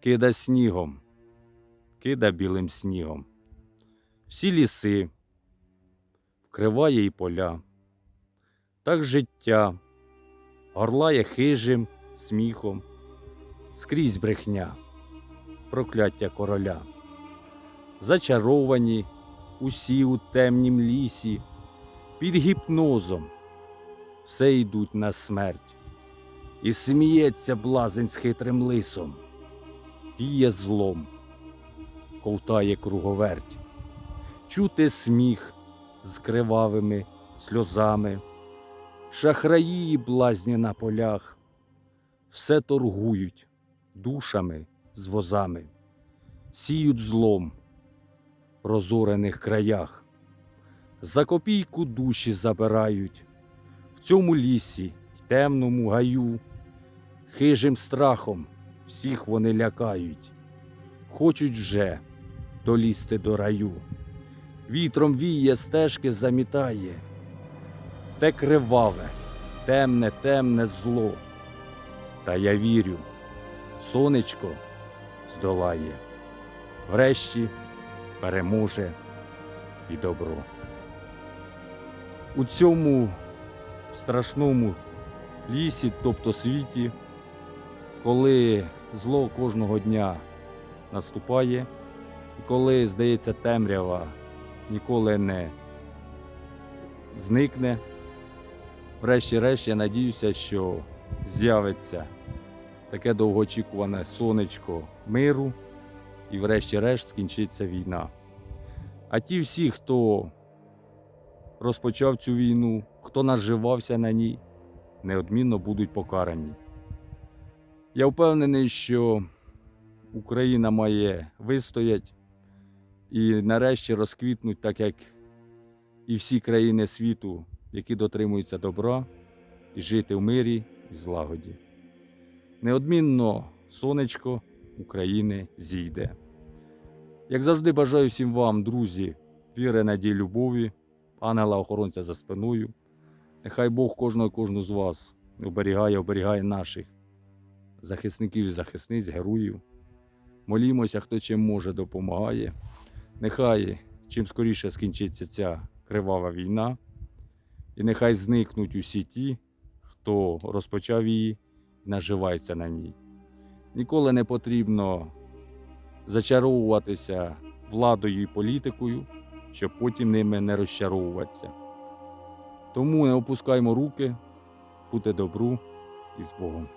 кида снігом, кида білим снігом. Всі ліси, вкриває і поля. Так життя горлає хижим сміхом, скрізь брехня, прокляття короля. Зачаровані усі у темнім лісі, під гіпнозом все йдуть на смерть. І сміється блазень з хитрим лисом, віє злом, ковтає круговерть, чути сміх з кривавими сльозами, шахраї й блазні на полях, все торгують душами з возами, сіють злом в розорених краях, за копійку душі забирають в цьому лісі й темному гаю, хижим страхом всіх вони лякають, хочуть вже долізти до раю. Вітром віє, стежки замітає, те криваве, темне, темне зло. Та я вірю, сонечко здолає, врешті переможе і добро. У цьому страшному лісі, тобто світі, коли зло кожного дня наступає, і коли, здається, темрява ніколи не зникне, врешті-решт я надіюся, що з'явиться таке довгоочікуване сонечко миру, і врешті-решт скінчиться війна. А ті всі, хто розпочав цю війну, хто наживався на ній, неодмінно будуть покарані. Я впевнений, що Україна має вистоять і нарешті розквітнуть, так як і всі країни світу, які дотримуються добра, і жити в мирі і злагоді. Неодмінно сонечко України зійде. Як завжди, бажаю всім вам, друзі, віри, надії, любові, ангела-охоронця за спиною. Нехай Бог кожного і кожну з вас оберігає, оберігає наших захисників і захисниць, героїв. Молімося, хто чим може, допомагає. Нехай чим скоріше скінчиться ця кривава війна, і нехай зникнуть усі ті, хто розпочав її і наживається на ній. Ніколи не потрібно зачаровуватися владою і політикою, щоб потім ними не розчаровуватися. Тому не опускаймо руки, будьте добру і з Богом.